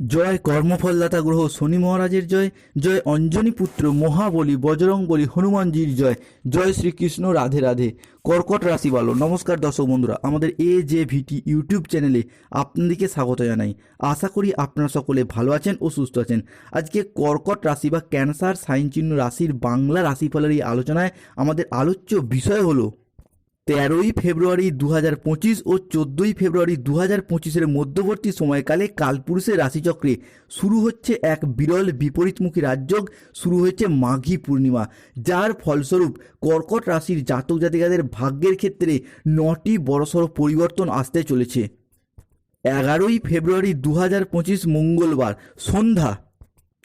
জয় কর্মফলদাতা গ্রহ শনি মহারাজের জয় জয় অঞ্জনী পুত্র মহাবলী বজরং বলি হনুমানজির জয় জয় শ্রীকৃষ্ণ রাধে রাধে। কর্কট রাশি বলো নমস্কার দর্শক বন্ধুরা, আমাদের এ জে ভিটি ইউটিউব চ্যানেলে আপনাদেরকে স্বাগত জানাই। আশা করি আপনারা সকলে ভালো আছেন ও সুস্থ আছেন। আজকে কর্কট রাশি বা ক্যান্সার সাইন চিহ্ন রাশির বাংলা রাশিফলের এই আলোচনায় আমাদের আলোচ্য বিষয় হলো তেরোই ফেব্রুয়ারি দু হাজার পঁচিশ ও চোদ্দোই ফেব্রুয়ারি দু হাজার পঁচিশের মধ্যবর্তী সময়কালে কালপুরুষের রাশিচক্রে শুরু হচ্ছে এক বিরল বিপরীতমুখী রাজযোগ, শুরু হয়েছে মাঘী পূর্ণিমা, যার ফলস্বরূপ কর্কট রাশির জাতক জাতিকাদের ভাগ্যের ক্ষেত্রে নটি বড়সড় পরিবর্তন আসতে চলেছে। এগারোই ফেব্রুয়ারি দু হাজার পঁচিশ মঙ্গলবার সন্ধ্যা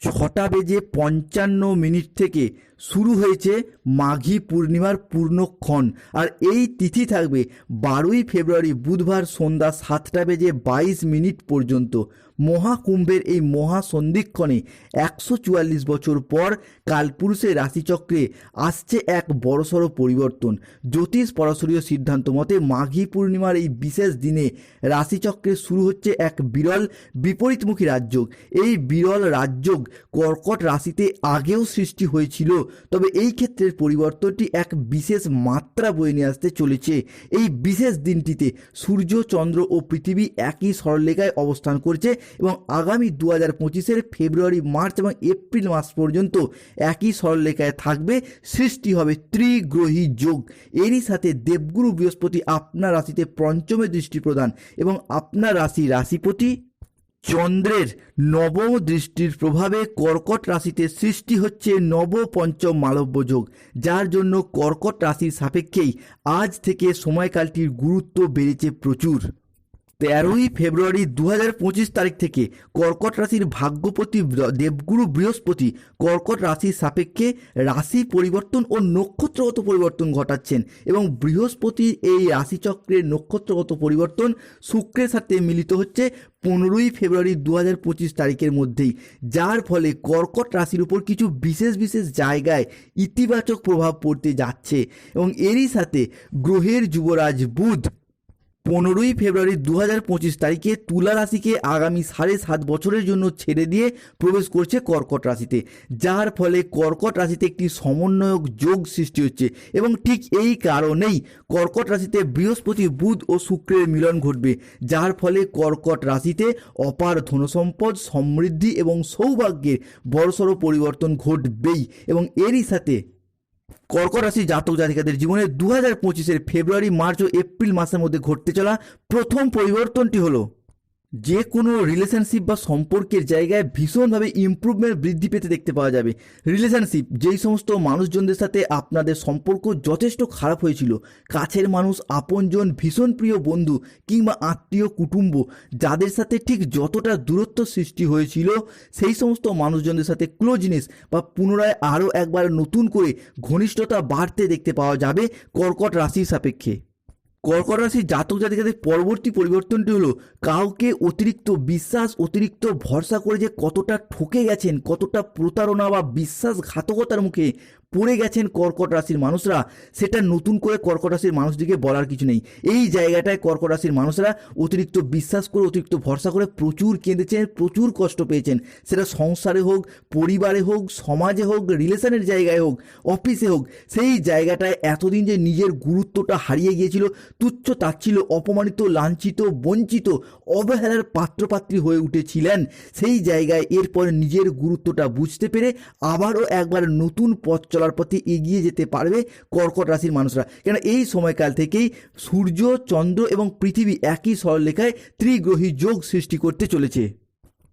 ছটা বেজে পঞ্চান্ন মিনিট থেকে শুরু হয়েছে মাঘি পূর্ণিমার পূর্ণক্ষণ। আর এই তিথি থাকবে বারোই ফেব্রুয়ারি বুধবার সন্ধ্যা সাতটা বেজে বাইশ মিনিট পর্যন্ত। মহাকুম্ভের এই মহা সন্ধিক্ষণে একশো চুয়াল্লিশ বছর পর কালপুরুষের রাশিচক্রে আসছে এক বড়সড় পরিবর্তন। জ্যোতিষ পরাশরীয় সিদ্ধান্ত মতে মাঘী পূর্ণিমার এই বিশেষ দিনে রাশিচক্রে শুরু হচ্ছে এক বিরল বিপরীতমুখী রাজযোগ। এই বিরল রাজযোগ কর্কট রাশিতে আগেও সৃষ্টি হয়েছিল, তবে এই ক্ষেত্রের পরিবর্তনটি এক বিশেষ মাত্রা বয়ে নিয়ে আসতে চলেছে। এই বিশেষ দিনটিতে সূর্য, চন্দ্র ও পৃথিবী একই সরলরেখায় অবস্থান করছে এবং আগামী দু হাজার পঁচিশের ফেব্রুয়ারি, মার্চ এবং এপ্রিল মাস পর্যন্ত একই সরলরেখায় থাকবে, সৃষ্টি হবে ত্রিগ্রহী যোগ। এরই সাথে দেবগুরু বৃহস্পতি আপনার রাশিতে পঞ্চমে দৃষ্টি প্রদান এবং আপনার রাশি রাশিপতি চন্দ্রের নবম দৃষ্টির প্রভাবে কর্কট রাশিতে সৃষ্টি হচ্ছে নব পঞ্চম মালব্য যোগ। যার জন্য কর্কট রাশির সাপেক্ষেই আজ থেকে সময়কালটির গুরুত্ব বেড়েছে প্রচুর। তেরোই ফেব্রুয়ারি দু হাজার পঁচিশ তারিখ থেকে কর্কট রাশির ভাগ্যপতি দেবগুরু বৃহস্পতি কর্কট রাশির সাপেক্ষে রাশি পরিবর্তন ও নক্ষত্রগত পরিবর্তন ঘটাচ্ছেন এবং বৃহস্পতির এই রাশিচক্রের নক্ষত্রগত পরিবর্তন শুক্রের সাথে মিলিত হচ্ছে পনেরোই ফেব্রুয়ারি দু পঁচিশ তারিখের মধ্যেই, যার ফলে কর্কট রাশির উপর কিছু বিশেষ বিশেষ জায়গায় ইতিবাচক প্রভাব পড়তে যাচ্ছে এবং এরই সাথে গ্রহের যুবরাজ বুধ পনেরোই ফেব্রুয়ারি দু পঁচিশ তারিখে তুলা রাশিকে আগামী সাড়ে সাত বছরের জন্য ছেড়ে দিয়ে প্রবেশ করছে কর্কট রাশিতে, যার ফলে কর্কট রাশিতে একটি সমন্বয়ক যোগ সৃষ্টি হচ্ছে এবং ঠিক এই কারণেই কর্কট রাশিতে বৃহস্পতি, বুধ ও শুক্রের মিলন ঘটবে, যার ফলে কর্কট রাশিতে অপার ধনসম্পদ, সমৃদ্ধি এবং সৌভাগ্যের বড়সড় পরিবর্তন ঘটবেই এবং এরই সাথে কর্কট রাশি জাতক জাতিকাদের জীবনে দু হাজার পঁচিশের ফেব্রুয়ারি, মার্চ ও এপ্রিল মাসের মধ্যে ঘটতে চলা প্রথম পরিবর্তনটি হলো যে কোনো রিলেশনশিপ বা সম্পর্কের জায়গায় ভীষণভাবে ইমপ্রুভমেন্ট বৃদ্ধি পেতে দেখতে পাওয়া যাবে। রিলেশনশিপ যেই সমস্ত মানুষজনদের সাথে আপনাদের সম্পর্ক যথেষ্ট খারাপ হয়েছিল, কাছের মানুষ, আপনজন, ভীষণ প্রিয় বন্ধু কিংবা আত্মীয়, কুটুম্ব, যাদের সাথে ঠিক যতটা দূরত্ব সৃষ্টি হয়েছিল, সেই সমস্ত মানুষজনদের সাথে ক্লোজনেস বা পুনরায় আরও একবার নতুন করে ঘনিষ্ঠতা বাড়তে দেখতে পাওয়া যাবে কর্কট রাশির সাপেক্ষে। কর্কট রাশির জাতক জাতিকাদের পরবর্তী পরিবর্তনটি হলো কাউকে অতিরিক্ত বিশ্বাস, অতিরিক্ত ভরসা করে যে কতটা ঠকে গেছেন, কতটা প্রতারণা বা বিশ্বাসঘাতকতার মুখে পড়ে গেছেন কর্কট রাশির মানুষরা, সেটা নতুন করে কর্কট রাশির মানুষদিকে বলার কিছু নেই। এই জায়গাটায় কর্কট রাশির মানুষরা অতিরিক্ত বিশ্বাস করে, অতিরিক্ত ভরসা করে প্রচুর কেঁদেছেন, প্রচুর কষ্ট পেয়েছেন। সেটা সংসারে হোক, পরিবারে হোক, সমাজে হোক, রিলেশনের জায়গায় হোক, অফিসে হোক, সেই জায়গাটায় এতদিন যে নিজের গুরুত্বটা হারিয়ে গিয়েছিল, তুচ্ছ তাচ্ছিল অপমানিত, লাঞ্ছিত, বঞ্চিত, অবহেলার পাত্রপাত্রী হয়ে উঠেছিলেন। সেই জায়গায় এরপরে নিজের গুরুত্বটা বুঝতে পেরে আবারও একবার নতুন পথ চলার পথে এগিয়ে যেতে পারবে কর্কট রাশির মানুষরা। কেন এই সময়কাল থেকেই সূর্য, চন্দ্র এবং পৃথিবী একই সরলরেখায় ত্রিগ্রহী যোগ সৃষ্টি করতে চলেছে।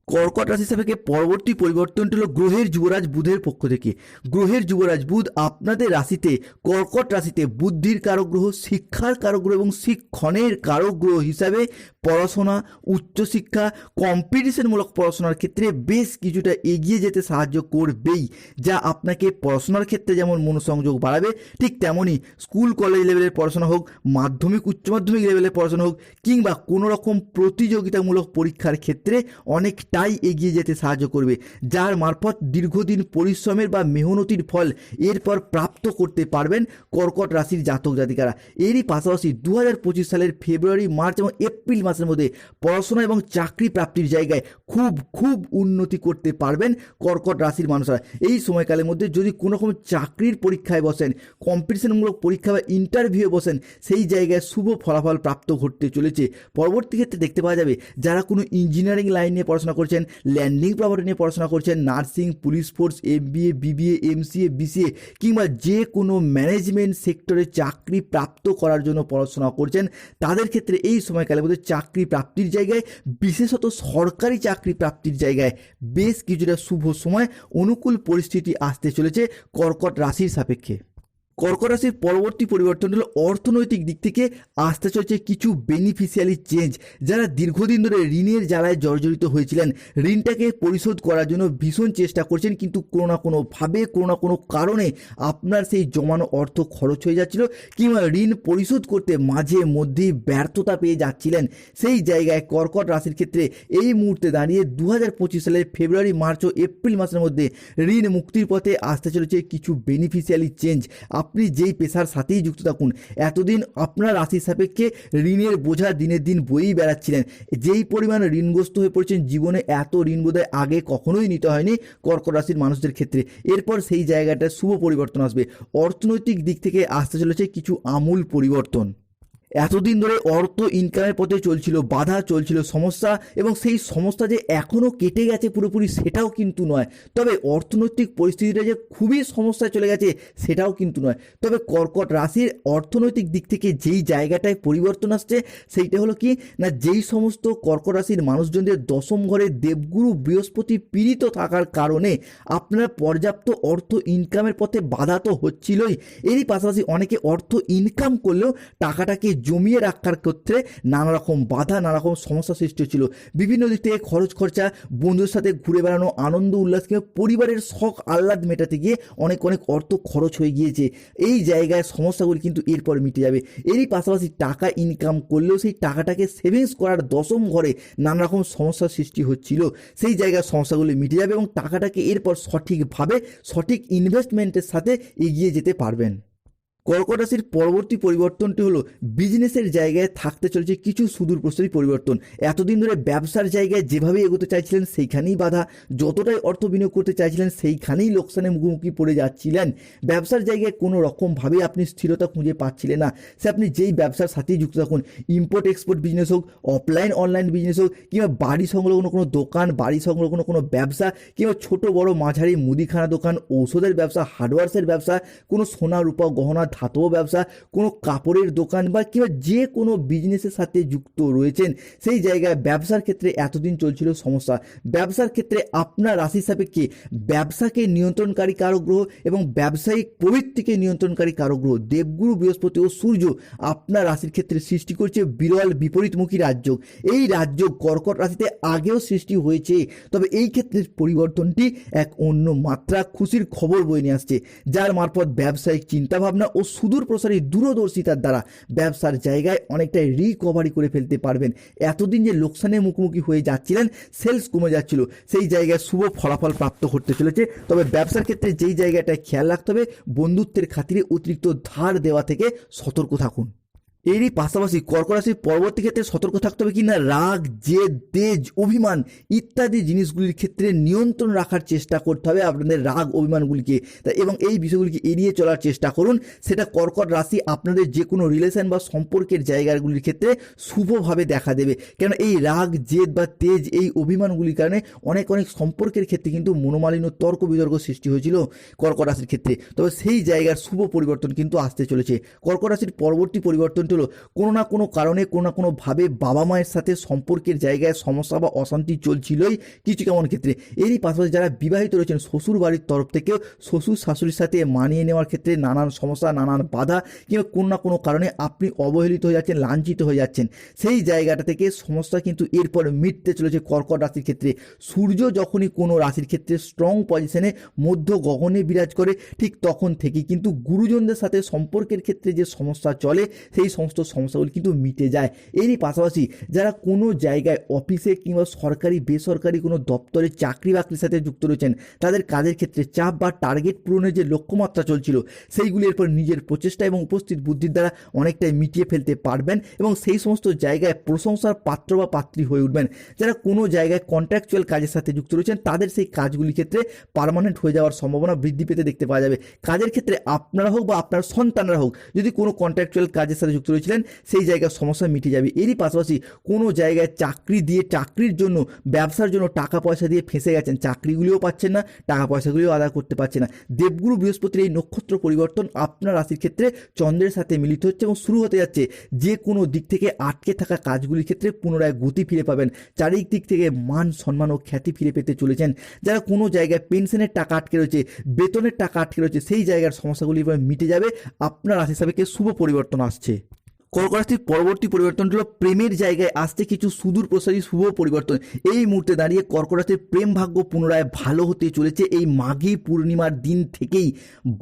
কর্কট রাশি সাপেক্ষে পরবর্তী পরিবর্তনটি হলো গ্রহের যুবরাজ বুধের পক্ষ থেকে। গ্রহের যুবরাজ বুধ আপনাদের রাশিতে কর্কট রাশিতে বুদ্ধির কারক গ্রহ, শিক্ষার কারক গ্রহ এবং শিক্ষণের কারক গ্রহ হিসাবে পড়াশোনা, উচ্চশিক্ষা কম্পিটিশনমূলক পড়াশোনার ক্ষেত্রে বেশ কিছুটা এগিয়ে যেতে সাহায্য করবেই, যা আপনাকে পড়াশোনার ক্ষেত্রে যেমন মনোসংযোগ বাড়াবে, ঠিক তেমনই স্কুল কলেজ লেভেলের পড়াশোনা হোক, মাধ্যমিক, উচ্চ মাধ্যমিক লেভেলের পড়াশোনা হোক, কিংবা কোনো রকম প্রতিযোগিতামূলক পরীক্ষার ক্ষেত্রে অনেক অনেকটাই এগিয়ে যেতে সাহায্য করবে, যার মারফত দীর্ঘদিন পরিশ্রমের বা মেহনতির ফল এরপর প্রাপ্ত করতে পারবেন কর্কট রাশির জাতক জাতিকারা। এরই পাশাপাশি দু পঁচিশ সালের ফেব্রুয়ারি, মার্চ এবং এপ্রিল মাসের মধ্যে পড়াশোনা এবং চাকরি প্রাপ্তির জায়গায় খুব খুব উন্নতি করতে পারবেন কর্কট রাশির মানুষরা। এই সময়কালের মধ্যে যদি কোনো রকম চাকরির পরীক্ষায় বসেন কম্পিটিশনমূলক পরীক্ষা বা ইন্টারভিউ বসেন, সেই জায়গায় শুভ ফলাফল প্রাপ্ত ঘটতে চলেছে। পরবর্তী ক্ষেত্রে দেখতে পাওয়া যাবে, যারা কোনো ইঞ্জিনিয়ারিং লাইন নিয়ে পড়াশোনা করছেন ল্যান্ডিং প্রপার্টি নিয়ে পড়াশোনা করছেন nursing police force MBA BBA MCA BCA কিংবা যে কোনো ম্যানেজমেন্ট সেক্টরে চাকরি প্রাপ্ত করার জন্য পড়াশোনা করছেন, তাদের ক্ষেত্রে এই সময়কালের মধ্যে চাকরি প্রাপ্তির জায়গায়, বিশেষত সরকারি চাকরি প্রাপ্তির জায়গায় বেশ কিছুটা শুভ সময়, অনুকূল পরিস্থিতি আসতে চলেছে কর্কট রাশির সাপেক্ষে। কর্কট রাশির পরবর্তী পরিবর্তন হলো অর্থনৈতিক দিক থেকে আসতে চলছে কিছু বেনিফিশিয়ালি চেঞ্জ যারা দীর্ঘদিন ধরে ঋণের জ্বালায় জর্জরিত হয়েছিলেন। ঋণটাকে পরিশোধ করার জন্য ভীষণ চেষ্টা করছেন, কিন্তু কোনো না কোনোভাবে, কোনো না কোনো কারণে আপনার সেই জমানো অর্থ খরচ হয়ে যাচ্ছিল কিংবা ঋণ পরিশোধ করতে মাঝে মধ্যেই ব্যর্থতা পেয়ে যাচ্ছিলেন। সেই জায়গায় কর্কট রাশির ক্ষেত্রে এই মুহূর্তে দাঁড়িয়ে দু হাজার পঁচিশ সালের ফেব্রুয়ারি, মার্চ ও এপ্রিল মাসের মধ্যে ঋণ মুক্তির পথে আসতে চলেছে কিছু বেনিফিশিয়ালি চেঞ্জ আপনি যেই পেশার সাথেই যুক্ত থাকুন, এতদিন আপনার রাশি সাপেক্ষে ঋণের বোঝা দিনের দিন বইই বেড়াচ্ছিলেন। যেই পরিমাণ ঋণগ্রস্ত হয়ে পড়েছেন, জীবনে এত ঋণ বোধহয় আগে কখনোই নিতে হয়নি কর্কট রাশির মানুষদের ক্ষেত্রে। এরপর সেই জায়গাটা শুভ পরিবর্তন আসবে। অর্থনৈতিক দিক থেকে আসতে চলেছে কিছু আমূল পরিবর্তন। এতদিন ধরে অর্থ ইনকামের পথে চলছিল, বাধা চলছিল, সমস্যা এবং সেই সমস্যা যে এখনও কেটে গেছে পুরোপুরি সেটাও কিন্তু নয়। তবে অর্থনৈতিক পরিস্থিতিটা যে খুবই সমস্যায় চলে গেছে সেটাও কিন্তু নয়। তবে কর্কট রাশির অর্থনৈতিক দিক থেকে যেই জায়গাটায় পরিবর্তন আসছে সেইটা হলো কি? না, যেই সমস্ত কর্কট রাশির মানুষজনদের দশম ঘরে দেবগুরু বৃহস্পতি পীড়িত থাকার কারণে আপনার পর্যাপ্ত অর্থ ইনকামের পথে বাধা তো হচ্ছিলই। এরই পাশাপাশি অনেকে অর্থ ইনকাম করলেও টাকাটাকে জমিয়ে রাখার ক্ষেত্রে নানা রকম বাধা নানা রকম সমস্যা সৃষ্টি হচ্ছিল। বিভিন্ন দিক থেকে খরচ খরচা, বন্ধুদের সাথে ঘুরে বেড়ানো, আনন্দ উল্লাস কিংবা পরিবারের শখ, আহ্লাদ মেটাতে গিয়ে অনেক অনেক অর্থ খরচ হয়ে গিয়েছে। এই জায়গায় সমস্যাগুলি কিন্তু এরপর মিটে যাবে। এরই পাশাপাশি টাকা ইনকাম করলেও সেই টাকাটাকে সেভিংস করার দশম ঘরে নানা রকম সমস্যার সৃষ্টি হচ্ছিল। সেই জায়গায় সমস্যাগুলি মিটে যাবে এবং টাকাটাকে এরপর সঠিকভাবে সঠিক ইনভেস্টমেন্টের সাথে এগিয়ে যেতে পারবেন। কর্কট রাশির পরবর্তী পরিবর্তনটি হলো বিজনেসের জায়গায় থাকতে চলেছে কিছু সুদূর পরিবর্তন। এতদিন ধরে ব্যবসার জায়গায় যেভাবে এগোতে চাইছিলেন সেইখানেই বাধা, যতটাই অর্থ বিনিয়োগ করতে চাইছিলেন সেইখানেই লোকসানে মুখোমুখি পড়ে যাচ্ছিলেন। ব্যবসার জায়গায় কোনো রকমভাবেই আপনি স্থিরতা খুঁজে পাচ্ছিলেন না। সে আপনি যেই ব্যবসার সাথেই যুক্ত থাকুন ইম্পোর্ট এক্সপোর্ট বিজনেস হোক অফলাইন অনলাইন বিজনেস হোক, কিংবা বাড়ি সংলগ্ন কোনো দোকান, বাড়ি সংলগ্ন কোনো ব্যবসা, কিংবা ছোট বড় মাঝারি মুদিখানা দোকান, ঔষধের ব্যবসা হার্ডওয়ার্সের ব্যবসা, কোনো সোনা, রূপা, গহনা ধাতব ব্যবসা, কোনো কাপড়ের দোকান বা কিংবা যে কোনো বিজনেসের সাথে যুক্ত রয়েছেন, সেই জায়গায় ব্যবসার ক্ষেত্রে এতদিন চলছিল সমস্যা। ব্যবসার ক্ষেত্রে আপনার রাশি সাপেক্ষে ব্যবসাকে নিয়ন্ত্রণকারী গ্রহ এবং ব্যবসায়িক প্রবৃত্তিকে নিয়ন্ত্রণকারী গ্রহ দেবগুরু বৃহস্পতি ও সূর্য আপনার রাশির ক্ষেত্রে সৃষ্টি করছে বিরল বিপরীতমুখী রাজ্য। এই রাজ্য কর্কট রাশিতে আগেও সৃষ্টি হয়েছে, তবে এই ক্ষেত্রে পরিবর্তনটি এক অন্য মাত্রা খুশির খবর বয়ে নিয়ে আসছে, যার মারফত ব্যবসায়িক চিন্তাভাবনা ও সুদূর প্রসারী দূরদর্শিতার দ্বারা ব্যবসার জায়গায় অনেকটাই রিকভারি করে ফেলতে পারবেন। এতদিন যে লোকসানের মুখোমুখি হয়ে যাচ্ছিলেন সেলস কমে যাচ্ছিল। সেই জায়গায় শুভ ফলাফল প্রাপ্ত করতে চলেছে। তবে ব্যবসার ক্ষেত্রে যেই জায়গাটায় খেয়াল রাখতে হবে, বন্ধুত্বের খাতিরে অতিরিক্ত ধার দেওয়া থেকে সতর্ক থাকুন। এরই পাশাপাশি কর্করাশির পরবর্তী ক্ষেত্রে সতর্ক থাকতে হবে কিনা, রাগ, জেদ, তেজ, অভিমান ইত্যাদি জিনিসগুলির ক্ষেত্রে নিয়ন্ত্রণ রাখার চেষ্টা করতে হবে আপনাদের রাগ, অভিমানগুলিকে। এবং এই বিষয়গুলিকে এড়িয়ে চলার চেষ্টা করুন। সেটা কর্কট রাশি আপনাদের যে কোনো রিলেশন বা সম্পর্কের জায়গাগুলির ক্ষেত্রে শুভভাবে দেখা দেবে। কেন এই রাগ, জেদ বা তেজ, এই অভিমানগুলির কারণে অনেক অনেক সম্পর্কের ক্ষেত্রে কিন্তু মনোমালিন্য তর্ক বিতর্ক সৃষ্টি হয়েছিল কর্কট রাশির ক্ষেত্রে। তবে সেই জায়গার শুভ পরিবর্তন কিন্তু আসতে চলেছে। কর্কট রাশির পরবর্তী পরিবর্তনটি হলো, কোনো না কোনো কারণে, কোনো না কোনোভাবে বাবা মায়ের সাথে সম্পর্কের জায়গায় সমস্যা বা অশান্তি চলছিলই কিছু কেমন ক্ষেত্রে। এরই পাশাপাশি যারা বিবাহিত রয়েছেন শ্বশুর বাড়ির তরফ থেকেও শ্বশুর শাশুড়ির সাথে মানিয়ে নেওয়ার ক্ষেত্রে নানান সমস্যা, নানান বাধা কিংবা কোনো না কোনো কারণে আপনি অবহেলিত হয়ে যাচ্ছেন, লাঞ্ছিত হয়ে যাচ্ছেন। সেই জায়গাটা থেকে সমস্যা কিন্তু এরপর মিটতে চলেছে কর্কট রাশির ক্ষেত্রে। সূর্য যখনই কোনো রাশির ক্ষেত্রে স্ট্রং পজিশনে মধ্য গগনে বিরাজ করে, ঠিক তখন থেকে কিন্তু গুরুজনদের সাথে সম্পর্কের ক্ষেত্রে যে সমস্যা চলে, সেই সমস্ত সমস্যাগুলি কিন্তু মিটে যায়। এরই পাশাপাশি যারা কোনো জায়গায় অফিসে কিংবা সরকারি, বেসরকারি কোনো দপ্তরে চাকরি বাকরির সাথে যুক্ত রয়েছেন, তাদের কাজের ক্ষেত্রে চাপ বা টার্গেট পূরণের যে লক্ষ্যমাত্রা চলছিল, সেইগুলি এরপর নিজের প্রচেষ্টা এবং উপস্থিত বুদ্ধির দ্বারা অনেকটাই মিটিয়ে ফেলতে পারবেন এবং সেই সমস্ত জায়গায় প্রশংসার পাত্র বা পাত্রী হয়ে উঠবেন। যারা কোনো জায়গায় কন্ট্রাকচুয়াল কাজের সাথে যুক্ত রয়েছেন, তাদের সেই কাজগুলির ক্ষেত্রে পার্মানেন্ট হয়ে যাওয়ার সম্ভাবনা বৃদ্ধি পেতে দেখতে পাওয়া যাবে। কাজের ক্ষেত্রে আপনারা হোক বা আপনার সন্তানরা হোক, যদি কোনো কন্ট্রাকচুয়াল কাজের সাথে যুক্ত রয়েছিলেন সেই জায়গার সমস্যা মিটে যাবে। এরই পাশাপাশি কোনো জায়গায় চাকরি দিয়ে চাকরির জন্য, ব্যবসার জন্য টাকা পয়সা দিয়ে ফেঁসে গেছেন। চাকরিগুলিও পাচ্ছেন না, টাকা পয়সাগুলিও আদায় করতে পারছে না। দেবগুরু বৃহস্পতির এই নক্ষত্র পরিবর্তন আপনার রাশির ক্ষেত্রে চন্দ্রের সাথে মিলিত হচ্ছে এবং শুরু হতে যাচ্ছে। যে কোনো দিক থেকে আটকে থাকা কাজগুলির ক্ষেত্রে পুনরায় গতি ফিরে পাবেন। চারিদিক দিক থেকে মান সম্মান ও খ্যাতি ফিরে পেতে চলেছেন। যারা কোনো জায়গায় পেনশনের টাকা আটকে রয়েছে, বেতনের টাকা আটকে রয়েছে, সেই জায়গার সমস্যাগুলি মিটে যাবে। আপনার রাশি হিসাবে শুভ পরিবর্তন আসছে। কর্কট রাশির পরবর্তী পরিবর্তনটি হলো প্রেমের জায়গায় আসতে কিছু সুদূর প্রসারী শুভ পরিবর্তন। এই মুহূর্তে দাঁড়িয়ে কর্কট রাশির প্রেম ভাগ্য পুনরায় ভালো হতে চলেছে এই মাঘী পূর্ণিমার দিন থেকেই।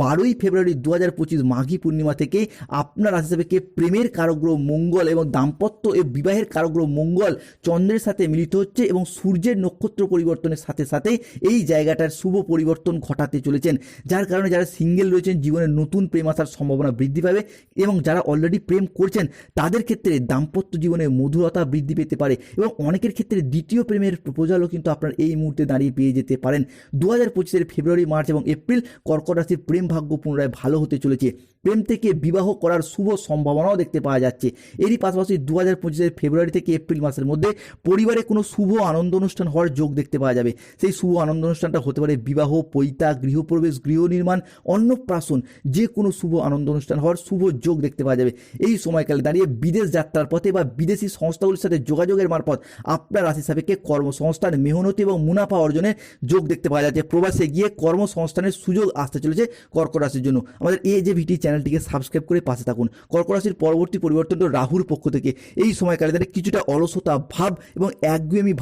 বারোই ফেব্রুয়ারি দু হাজার পঁচিশ মাঘী পূর্ণিমা থেকে আপনার হিসাবে কে? প্রেমের কারগ্রহ মঙ্গল এবং দাম্পত্য ও বিবাহের কারগ্রহ মঙ্গল চন্দ্রের সাথে মিলিত হচ্ছে এবং সূর্যের নক্ষত্র পরিবর্তনের সাথে সাথে এই জায়গাটার শুভ পরিবর্তন ঘটাতে চলেছেন। যার কারণে যারা সিঙ্গেল রয়েছেন, জীবনে নতুন প্রেম আসার সম্ভাবনা বৃদ্ধি পাবে এবং যারা অলরেডি প্রেম করছেন তাদের ক্ষেত্রে দাম্পত্য জীবনে মধুরতা বৃদ্ধি পেতে পারে এবং অনেকের ক্ষেত্রে দ্বিতীয় প্রেমের প্রপোজালও কিন্তু আপনার এই মুহূর্তে দাঁড়িয়ে পেয়ে যেতে পারেন। দু হাজার ফেব্রুয়ারি, মার্চ এবং এপ্রিল কর্কট রাশির প্রেম ভাগ্য পুনরায় ভালো হতে চলেছে। প্রেম থেকে বিবাহ করার শুভ সম্ভাবনাও দেখতে পাওয়া যাচ্ছে। এরই পাশাপাশি দু হাজার পঁচিশের ফেব্রুয়ারি থেকে এপ্রিল মাসের মধ্যে পরিবারে কোনো শুভ আনন্দ অনুষ্ঠান হওয়ার যোগ দেখতে পাওয়া যাবে। সেই শুভ আনন্দ অনুষ্ঠানটা হতে পারে বিবাহ, পৈতা, গৃহপ্রবেশ গৃহ নির্মাণ অন্নপ্রাশন, যে কোনো শুভ আনন্দ অনুষ্ঠান হওয়ার শুভ যোগ দেখতে পাওয়া যাবে। এই সময়কালে দাঁড়িয়ে বিদেশ যাত্রার পথে বা বিদেশি সংস্থাগুলির সাথে যোগাযোগের মারফত আপনার রাশি সাপেক্ষে কর্মসংস্থান, মেহনতি এবং মুনাফা অর্জনের যোগ দেখতে পাওয়া যাচ্ছে। প্রবাসে গিয়ে কর্মসংস্থানের সুযোগ আসতে চলেছে কর্কট রাশির জন্য। আমাদের এই যে ভিটি চ্যানেলটিকে সাবস্ক্রাইব করে পাশে থাকুন। কর্করাশির পরবর্তী পরিবর্তন তো রাহুর পক্ষ থেকে। এই সময়কালে তাদের কিছুটা অলসতা, ভাব এবং একগুয়েমি